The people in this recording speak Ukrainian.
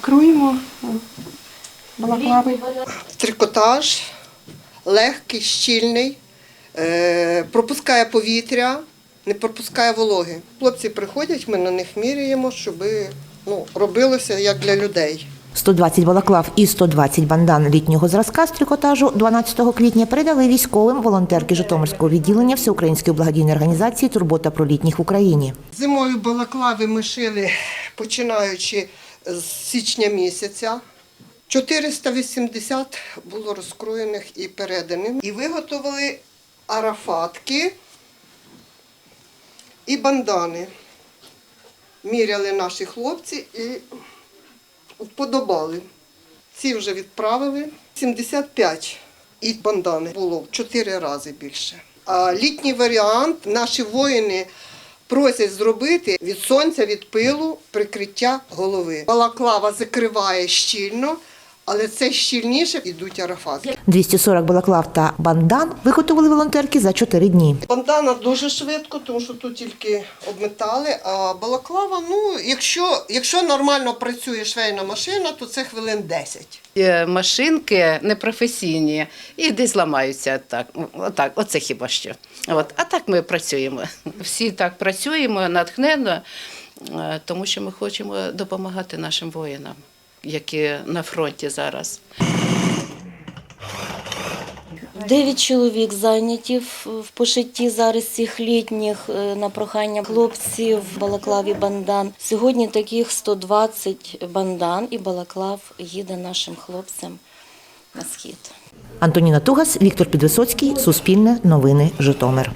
Круємо балаклави. Трикотаж легкий, щільний, е, пропускає повітря, не пропускає вологи. Хлопці приходять, ми на них міряємо, щоб ну, робилося як для людей. 120 балаклав і 120 бандан літнього зразка з трикотажу 12 квітня передали військовим волонтерки Житомирського відділення Всеукраїнської благодійної організації Турбота про літніх в Україні. Зимою балаклави ми шили починаючи з січня місяця. 480 було розкроєних і переданих. І виготовили арафатки і бандани. Міряли наші хлопці і вподобали. Ці вже відправили 75 і бандани було в 4 рази більше. А літній варіант наші воїни просять зробити від сонця, від пилу прикриття голови. Балаклава закриває щільно, але це щільніше йдуть арафатки. 240 балаклав та бандан виготовили волонтерки за 4 дні. Бандана дуже швидко, тому що тут тільки обметали. А балаклава, ну, якщо, якщо нормально працює швейна машина, то це хвилин 10. Е, Машинки непрофесійні і десь ламаються так. Отак, оце хіба що. От. А так ми працюємо. Всі так працюємо натхненно, е, тому що ми хочемо допомагати нашим воїнам, які на фронті зараз. Дев'ять чоловік зайняті в в пошитті зараз цих літніх е, на прохання хлопців балаклав і бандан. Сьогодні таких 120 бандан і балаклав їде нашим хлопцям на схід. Антоніна Тугас, Віктор Підвисоцький, Суспільне, Новини, Житомир.